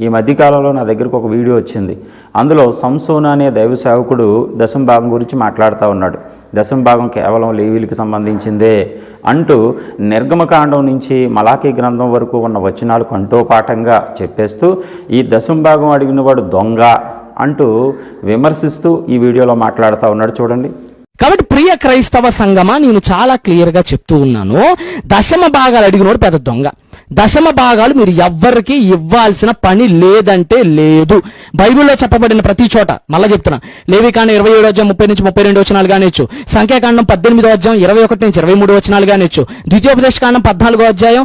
ఈ మధ్యకాలంలో నా దగ్గరకు ఒక వీడియో వచ్చింది. అందులో సంసోన అనే దైవ సేవకుడు దశం భాగం గురించి మాట్లాడుతూ ఉన్నాడు. దశమ భాగం కేవలం లేవీలకు సంబంధించిందే అంటూ నిర్గమకాండం నుంచి మలాఖీ గ్రంథం వరకు ఉన్న వచనాలు కంటోపాఠంగా చెప్పేస్తూ ఈ దశమ భాగం అడిగిన వాడు దొంగ అంటూ విమర్శిస్తూ ఈ వీడియోలో మాట్లాడుతూ ఉన్నాడు. చూడండి. కాబట్టి ప్రియ క్రైస్తవ సంగమా నేను చాలా క్లియర్గా చెప్తూ ఉన్నాను. దశమ భాగాలు అడిగినోడు పెద్ద దొంగ. దశమ భాగాలు మీరు ఎవ్వరికి ఇవ్వాల్సిన పని లేదంటే లేదు. బైబిల్లో చెప్పబడిన ప్రతి చోట మళ్ళా చెప్తున్నా లేవికాండం ఇరవై ఏడు అధ్యాయం ముప్పై నుంచి ముప్పై రెండు వచనాలు కానిచ్చు సంఖ్యాకాండం పద్దెనిమిదో అధ్యాయం ఇరవై ఒకటి నుంచి ఇరవై మూడు వచనాలు కానిచ్చు ద్వితీయోపదేశ కాండం పద్నాలుగో అధ్యాయం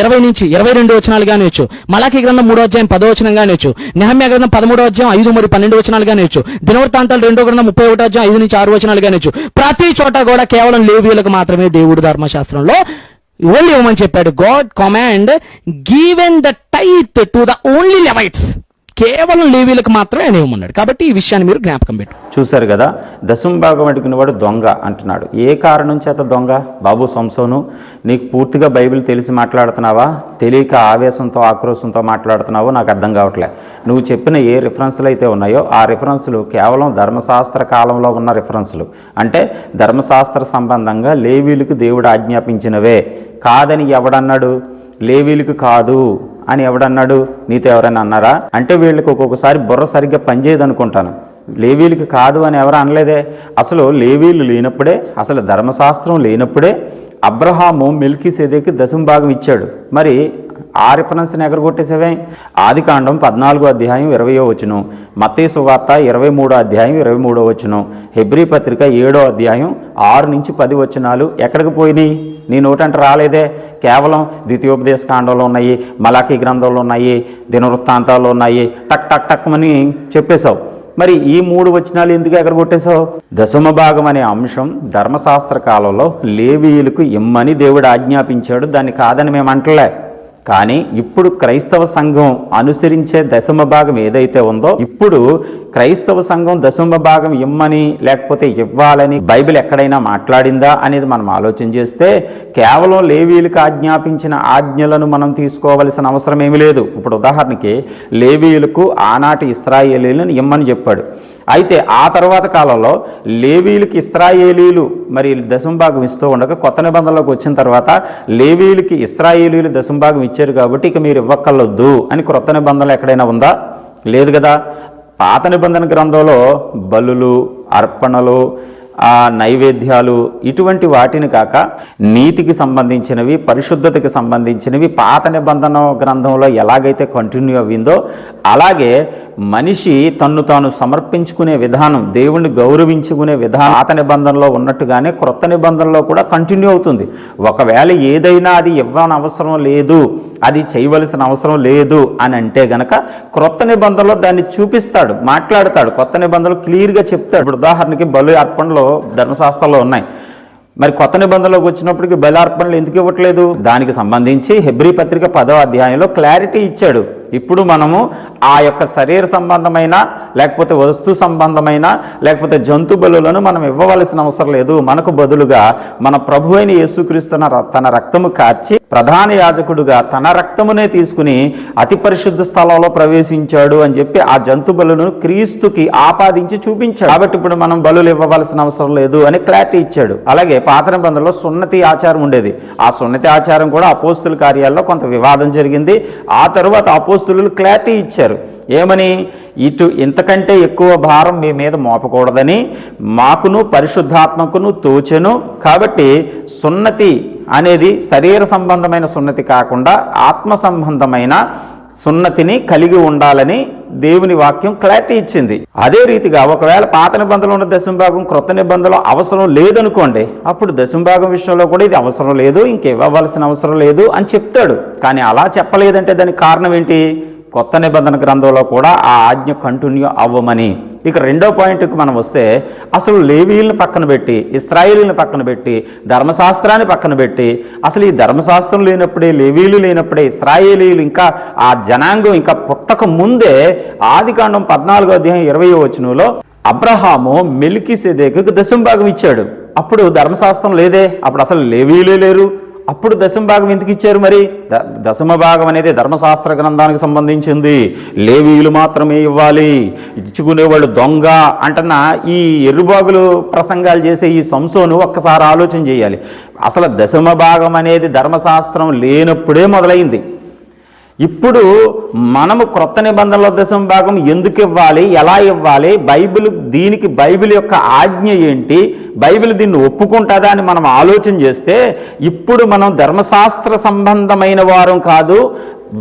ఇరవై నుంచి ఇరవై రెండు వచనాలు కానిచ్చు మలాఖీ గ్రంథం మూడో అధ్యాయం పదో వచనం కానిచ్చు నెహమ్య గ్రంథం పదమూడో అధ్యాయం ఐదు మరియు పన్నెండు వచనాలు కానిచ్చు దినవృత్తాంతాలు రెండో గ్రంథం ముప్పై ఒకటో అధ్యాయం ఐదు నుంచి ఆరు వచనాలు కానిచ్చు ప్రతి చోట కూడా కేవలం లేవీలకు మాత్రమే దేవుడు ధర్మశాస్త్రంలో ఓన్లీ ఇవ్వమని చెప్పాడు God command given the tithe to the only Levites. కేవలం లేవీలకు మాత్రమే ఆయన ఇవ్వమన్నాడు. కాబట్టి ఈ విషయాన్ని మీరు జ్ఞాపకం పెట్టు. చూశారు కదా? దశం భాగం అడిగిన వాడు దొంగ అంటున్నాడు. ఏ కారణం చేత దొంగ? బాబు సంసోను నీకు పూర్తిగా బైబిల్ తెలిసి మాట్లాడుతున్నావా? తెలియక ఆవేశంతో ఆక్రోశంతో మాట్లాడుతున్నావో నాకు అర్థం కావట్లే. నువ్వు చెప్పిన ఏ రిఫరెన్స్లు అయితే ఉన్నాయో ఆ రిఫరెన్స్లు కేవలం ధర్మశాస్త్ర కాలంలో ఉన్న రిఫరెన్స్లు అంటే ధర్మశాస్త్ర సంబంధంగా లేవీలకు దేవుడు ఆజ్ఞాపించినవే. కాదని ఎవడన్నాడు? లేవీలకు కాదు. అని ఎవడన్నాడు? నీతో ఎవరైనా అన్నారా? అంటే వీళ్ళకి ఒక్కొక్కసారి బుర్ర సరిగ్గా పనిచేయదు అనుకుంటాను లేవీలకి కాదు అని ఎవరు అనలేదే? అసలు లేవీలు లేనప్పుడే అసలు ధర్మశాస్త్రం లేనప్పుడే అబ్రహాము మిల్కీ సేదేకి దశం భాగం ఇచ్చాడు. మరి ఆ రిఫరెన్స్ని ఎగరగొట్టేసేవే? ఆది కాండం పద్నాలుగో అధ్యాయం ఇరవయో వచ్చును మతేసు వార్త ఇరవై మూడో అధ్యాయం ఇరవై మూడో వచ్చును హెబ్రీ పత్రిక ఏడో అధ్యాయం ఆరు నుంచి పది వచనాలు ఎక్కడికి పోయినాయి? నీ నోటంట రాలేదే? కేవలం ద్వితీయోపదేశ కాండంలో ఉన్నాయి మలాఖీ గ్రంథంలో ఉన్నాయి దినవృత్తాంతాల్లో ఉన్నాయి టక్ టక్ టక్ అని చెప్పేశావు. మరి ఈ మూడు వచనాలు ఎందుకు ఎక్కడ కొట్టేశావు దశమ భాగం అనే అంశం ధర్మశాస్త్ర కాలంలో లేవీయులకు ఇమ్మని దేవుడు ఆజ్ఞాపించాడు దాన్ని కాదని మేము అంటలే. కానీ ఇప్పుడు క్రైస్తవ సంఘం అనుసరించే దశమ భాగం ఏదైతే ఉందో ఇప్పుడు క్రైస్తవ సంఘం దశమ భాగం ఇమ్మని లేకపోతే ఇవ్వాలని బైబిల్ ఎక్కడైనా మాట్లాడిందా అనేది మనం ఆలోచన చేస్తే కేవలం లేవీలకు ఆజ్ఞాపించిన ఆజ్ఞలను మనం తీసుకోవలసిన అవసరం ఏమీ లేదు. ఇప్పుడు ఉదాహరణకి లేవీయులకు ఆనాటి ఇస్రాయేలీలను ఇమ్మని చెప్పాడు. అయితే ఆ తర్వాత కాలంలో లేవీలకి ఇస్రాయేలీలు మరి దశంభాగం ఇస్తూ ఉండగా కొత్త నిబంధనలోకి వచ్చిన తర్వాత లేవీలకి ఇస్రాయేలీలు దశంభాగం ఇచ్చారు కాబట్టి ఇక మీరు ఇవ్వక్కర్లొద్దు అని క్రొత్త నిబంధనలు ఎక్కడైనా ఉందా? లేదు కదా. పాత నిబంధన గ్రంథంలో బలులు అర్పణలు ఆ నైవేద్యాలు ఇటువంటి వాటిని కాక నీతికి సంబంధించినవి పరిశుద్ధతకి సంబంధించినవి పాత నిబంధన గ్రంథంలో ఎలాగైతే కంటిన్యూ అవ్విందో అలాగే మనిషి తన్ను తాను సమర్పించుకునే విధానం దేవుణ్ణి గౌరవించుకునే విధానం పాత నిబంధనలో ఉన్నట్టుగానే క్రొత్త నిబంధనలో కూడా కంటిన్యూ అవుతుంది. ఒకవేళ ఏదైనా అది ఇవ్వని అవసరం లేదు అది చేయవలసిన అవసరం లేదు అని అంటే గనక క్రొత్త నిబంధనలో దాన్ని చూపిస్తాడు మాట్లాడతాడు. కొత్త నిబంధనలు క్లియర్గా చెప్తాడు. ఇప్పుడు ఉదాహరణకి బలు అర్పణలో ధర్మశాస్త్రంలో ఉన్నాయి. మరి కొత్త నిబంధనలోకి వచ్చినప్పటికీ బలార్పణలు ఎందుకు ఇవ్వట్లేదు? దానికి సంబంధించి హెబ్రీ పత్రిక పదో అధ్యాయంలో క్లారిటీ ఇచ్చాడు. ఇప్పుడు మనము ఆ యొక్క శరీర సంబంధమైన లేకపోతే వస్తు సంబంధమైన లేకపోతే జంతు బలులను మనం ఇవ్వవలసిన అవసరం లేదు. మనకు బదులుగా మన ప్రభు అయిన యేసుక్రీస్తున్న తన రక్తము కార్చి ప్రధాన యాజకుడుగా తన రక్తమునే తీసుకుని అతి పరిశుద్ధ స్థలంలో ప్రవేశించాడు అని చెప్పి ఆ జంతు బలులను క్రీస్తుకి ఆపాదించి చూపించాడు. కాబట్టి ఇప్పుడు మనం బలులు ఇవ్వవలసిన అవసరం లేదు అని క్లారిటీ ఇచ్చాడు. అలాగే పాత నిబంధనలో సున్నతి ఆచారం ఉండేది. ఆ సున్నతి ఆచారం కూడా అపోస్తుల కార్యాల్లో కొంత వివాదం జరిగింది. ఆ తర్వాత తరువాత అపోస్తులు క్లారిటీ ఇచ్చారు. ఏమని? ఇటు ఇంతకంటే ఎక్కువ భారం మీ మీద మోపకూడదని మాకును పరిశుద్ధాత్మకును తోచెను. కాబట్టి సున్నతి అనేది శరీర సంబంధమైన సున్నతి కాకుండా ఆత్మ సంబంధమైన సున్నతిని కలిగి ఉండాలని దేవుని వాక్యం క్లారిటీ ఇచ్చింది. అదే రీతిగా ఒకవేళ పాత నిబంధనలు ఉన్న దశంభాగం క్రొత్త నిబంధనలు అవసరం లేదనుకోండి అప్పుడు దశంభాగం విషయంలో కూడా ఇది అవసరం లేదు ఇంకివ్వవలసిన అవసరం లేదు అని చెప్తాడు. కానీ అలా చెప్పలేదంటే దానికి కారణం ఏంటి? కొత్త నిబంధన గ్రంథంలో కూడా ఆ ఆజ్ఞ కంటిన్యూ అవ్వమని. ఇక రెండో పాయింట్కి మనం వస్తే అసలు లేవీలను పక్కన పెట్టి ఇస్రాయిల్ని పక్కన పెట్టి ధర్మశాస్త్రాన్ని పక్కన పెట్టి అసలు ఈ ధర్మశాస్త్రం లేనప్పుడే లేవీలు లేనప్పుడే ఇస్రాయేలీలు ఇంకా ఆ జనాంగం ఇంకా పుట్టక ముందే ఆదికాండం పద్నాలుగో అధ్యాయం ఇరవై వచనంలో అబ్రహాము మెలికి సెదేకు దశంభాగం ఇచ్చాడు. అప్పుడు ధర్మశాస్త్రం లేదే? అప్పుడు అసలు లేవీలే లేరు. అప్పుడు దశమ భాగం ఎందుకు ఇచ్చారు మరి? ద- దశమ భాగం అనేది ధర్మశాస్త్ర గ్రంథానికి సంబంధించింది. లేవీయులు మాత్రమే ఇవ్వాలి. ఇచ్చుకునేవాళ్ళు దొంగ అంటన్న ఈ ఎర్రుబాగులు ప్రసంగాలు చేసే ఈ సంసోను ఒక్కసారి ఆలోచన చేయాలి. అసలు దశమ భాగం అనేది ధర్మశాస్త్రం లేనప్పుడే మొదలైంది. ఇప్పుడు మనము క్రొత్త నిబంధనల దశం భాగం ఎందుకు ఇవ్వాలి ఎలా ఇవ్వాలి బైబిల్ దీనికి బైబిల్ యొక్క ఆజ్ఞ ఏంటి బైబిల్ దీన్ని ఒప్పుకుంటుందా అని మనం ఆలోచన చేస్తే ఇప్పుడు మనం ధర్మశాస్త్ర సంబంధమైన వారం కాదు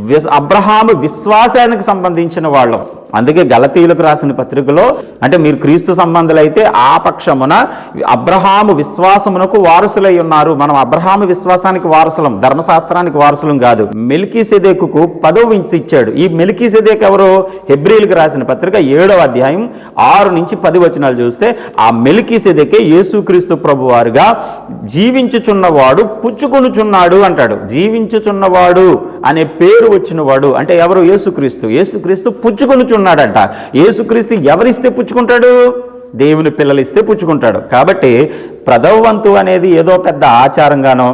విస్ అబ్రహాము విశ్వాసానికి సంబంధించిన వాళ్ళం. అందుకే గలతీయులకు రాసిన పత్రికలో అంటే మీరు క్రీస్తు సంబంధులైతే ఆ పక్షమున అబ్రహాము విశ్వాసమునకు వారసులై ఉన్నారు. మనం అబ్రహాము విశ్వాసానికి వారసులం ధర్మశాస్త్రానికి వారసులం కాదు. మెల్కీ సెదేకు పదో వింత ఇచ్చాడు. ఈ మెల్కీ సెదేక్ ఎవరు? హెబ్రిల్కి రాసిన పత్రిక ఏడవ అధ్యాయం ఆరు నుంచి పది వచనాలు చూస్తే ఆ మెల్కీ సెదేకే యేసుక్రీస్తు ప్రభు వారుగా జీవించుచున్నవాడు పుచ్చుకొనుచున్నాడు అంటాడు. జీవించుచున్నవాడు అనే పేరు వచ్చినవాడు అంటే ఎవరు? యేసుక్రీస్తు. యేసుక్రీస్తు పుచ్చుకొనుచున్నాడంట యేసుక్రీస్తు ఎవరిస్తే పుచ్చుకుంటాడు? దేవుని పిల్లలు ఇస్తే పుచ్చుకుంటాడు. కాబట్టి ప్రథమ వంతు అనేది ఏదో పెద్ద ఆచారంగానో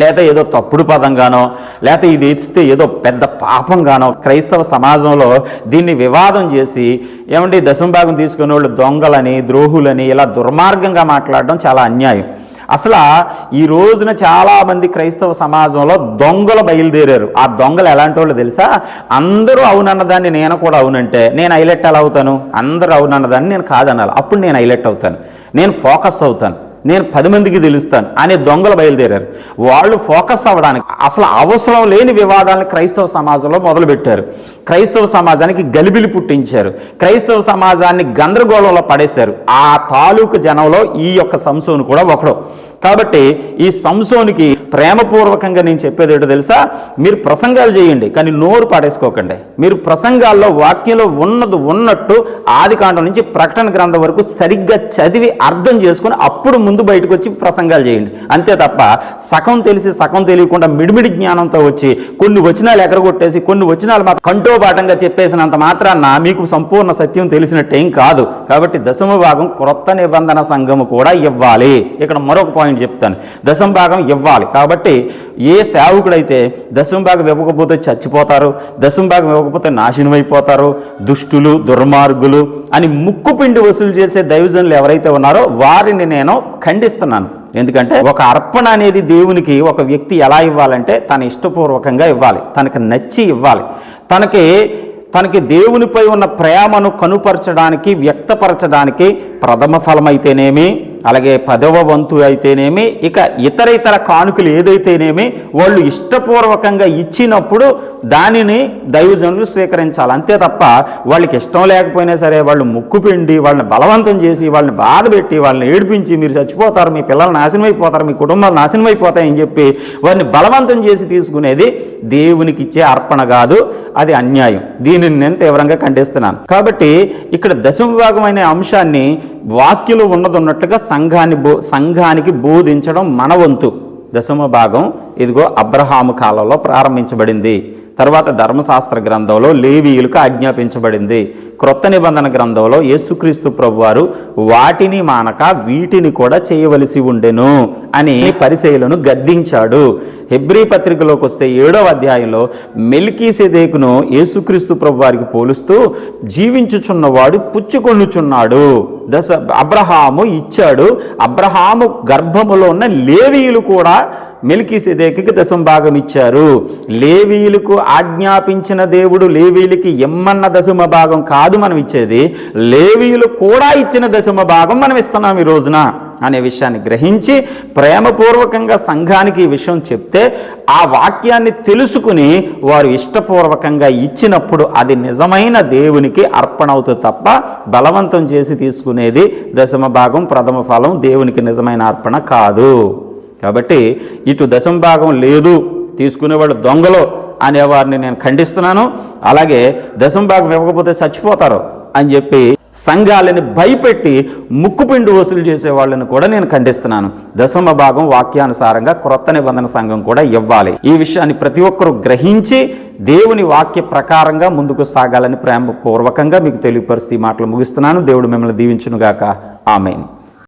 లేదా ఏదో తప్పుడు పదంగానో లేకపోతే ఇది ఇస్తే ఏదో పెద్ద పాపంగానో క్రైస్తవ సమాజంలో దీన్ని వివాదం చేసి ఏమంటే దశమ భాగం తీసుకునే వాళ్ళు దొంగలని ద్రోహులని ఇలా దుర్మార్గంగా మాట్లాడడం చాలా అన్యాయం. అసలు ఈ రోజున చాలా మంది క్రైస్తవ సమాజంలో దొంగలు బయలుదేరారు. ఆ దొంగలు ఎలాంటి వాళ్ళు తెలుసా? అందరూ అవునన్నదాన్ని నేను కూడా అవునంటే నేను హైలెట్ ఎలా అవుతాను? అందరూ అవునన్నదాన్ని నేను కాదనాలి. అప్పుడు నేను హైలెట్ అవుతాను. నేను ఫోకస్ అవుతాను. నేను పది మందికి తెలుస్తాను అనే దొంగలు బయలుదేరారు. వాళ్ళు ఫోకస్ అవ్వడానికి అసలు అవసరం లేని వివాదాలను క్రైస్తవ సమాజంలో మొదలుపెట్టారు. క్రైస్తవ సమాజానికి గలిబిలి పుట్టించారు. క్రైస్తవ సమాజాన్ని గందరగోళంలో పడేశారు. ఆ తాలూకు జనంలో ఈ యొక్క సంసోను కూడా ఒకడు. కాబట్టి ఈ సంసోనికి ప్రేమపూర్వకంగా నేను చెప్పేది ఏంటో తెలుసా? మీరు ప్రసంగాలు చేయండి కానీ నోరు పాడేసుకోకండి. మీరు ప్రసంగాల్లో వాక్యంలో ఉన్నది ఉన్నట్టు ఆది కాండం నుంచి ప్రకటన గ్రంథం వరకు సరిగ్గా చదివి అర్థం చేసుకుని అప్పుడు ముందు బయటకు వచ్చి ప్రసంగాలు చేయండి. అంతే తప్ప సగం తెలిసి సగం తెలియకుండా మిడిమిడి జ్ఞానంతో వచ్చి కొన్ని వచనాలు ఎగరగొట్టేసి కొన్ని వచనాలు మాత్రం కంఠోపాఠంగా చెప్పేసినంత మాత్రాన మీకు సంపూర్ణ సత్యం తెలిసినట్టేం కాదు. కాబట్టి దశమ భాగం క్రొత్త నిబంధన సంఘము కూడా ఇవ్వాలి. ఇక్కడ మరొక పాయింట్ చెప్తాను. దశమ భాగం ఇవ్వాలి. కాబట్టి ఏ సేవకుడైతే దశమ భాగం ఇవ్వకపోతే చచ్చిపోతారు దశమ భాగం ఇవ్వకపోతే నాశనం అయిపోతారు దుష్టులు దుర్మార్గులు అని ముక్కుపిండి వసూలు చేసే దైవజనులు ఎవరైతే ఉన్నారో వారిని నేను ఖండిస్తున్నాను. ఎందుకంటే ఒక అర్పణ అనేది దేవునికి ఒక వ్యక్తి ఎలా ఇవ్వాలంటే తన ఇష్టపూర్వకంగా ఇవ్వాలి తనకు నచ్చి ఇవ్వాలి. తనకి తనకి దేవునిపై ఉన్న ప్రేమను కనుపరచడానికి వ్యక్తపరచడానికి ప్రథమ ఫలమైతేనేమి? అలాగే పదవ వంతు అయితేనేమి ఇక ఇతర ఇతర కానుకలు ఏదైతేనేమి వాళ్ళు ఇష్టపూర్వకంగా ఇచ్చినప్పుడు దానిని దైవజనులు స్వీకరించాలి. అంతే తప్ప వాళ్ళకి ఇష్టం లేకపోయినా సరే వాళ్ళు ముక్కు పిండి వాళ్ళని బలవంతం చేసి వాళ్ళని బాధ పెట్టి వాళ్ళని ఏడిపించి మీరు చచ్చిపోతారు మీ పిల్లలు నాశనం అయిపోతారు మీ కుటుంబాలు నాశనం అయిపోతాయని చెప్పి వారిని బలవంతం చేసి తీసుకునేది దేవునికి ఇచ్చే అర్పణ కాదు అది అన్యాయం. దీనిని నేను తీవ్రంగా ఖండిస్తున్నాను. కాబట్టి ఇక్కడ దశమ భాగం అనే అంశాన్ని వాక్యలో ఉన్నదున్నట్లుగా సంఘాన్ని బో సంఘానికి బోధించడం మన వంతు. దశమ భాగం ఇదిగో అబ్రహాము కాలంలో ప్రారంభించబడింది. తర్వాత ధర్మశాస్త్ర గ్రంథంలో లేవీయులకు ఆజ్ఞాపించబడింది. క్రొత్త నిబంధన గ్రంథంలో యేసుక్రీస్తు ప్రభువారు వాటిని మానక వీటిని కూడా చేయవలసి ఉండెను అని పరిశైలను గద్దించాడు. హెబ్రీ పత్రికలోకి వస్తే ఏడవ అధ్యాయంలో మెల్కీ సెదేకును యేసుక్రీస్తు ప్రభువారికి పోలుస్తూ జీవించుచున్నవాడు పుచ్చుకొనుచున్నాడు. దశ అబ్రహాము ఇచ్చాడు. అబ్రహాము గర్భములో ఉన్న లేవీయులు కూడా మెలికిసెదేకి దశం భాగం ఇచ్చారు లేవీయులకు ఆజ్ఞాపించిన దేవుడు లేవీలకి ఎమ్మన్న దశమ భాగం కాదు మనం ఇచ్చేది లేవీయులు కూడా ఇచ్చిన దశమ భాగం మనం ఇస్తున్నాం ఈ రోజున అనే విషయాన్ని గ్రహించి ప్రేమపూర్వకంగా సంఘానికి ఈ విషయం చెప్తే ఆ వాక్యాన్ని తెలుసుకుని వారు ఇష్టపూర్వకంగా ఇచ్చినప్పుడు అది నిజమైన దేవునికి అర్పణ అవుతుంది తప్ప బలవంతం చేసి తీసుకునేది దశమ భాగం ప్రథమ ఫలం దేవునికి నిజమైన అర్పణ కాదు. కాబట్టి ఇటు దశమ భాగం లేదు తీసుకునేవాళ్ళు దొంగలు అనేవారిని నేను ఖండిస్తున్నాను. అలాగే దశం భాగం ఇవ్వకపోతే చచ్చిపోతారు అని చెప్పి సంఘాలని భయపెట్టి ముక్కుపిండి వసూలు చేసే వాళ్ళని కూడా నేను ఖండిస్తున్నాను. దశమ భాగం వాక్యానుసారంగా క్రొత్త నిబంధన సంఘం కూడా ఇవ్వాలి. ఈ విషయాన్ని ప్రతి ఒక్కరూ గ్రహించి దేవుని వాక్య ప్రకారంగా ముందుకు సాగాలని ప్రేమ పూర్వకంగా మీకు తెలియపరుస్తూ ఈ మాటలు ముగిస్తున్నాను. దేవుడు మిమ్మల్ని దీవించునుగాక. ఆమెను.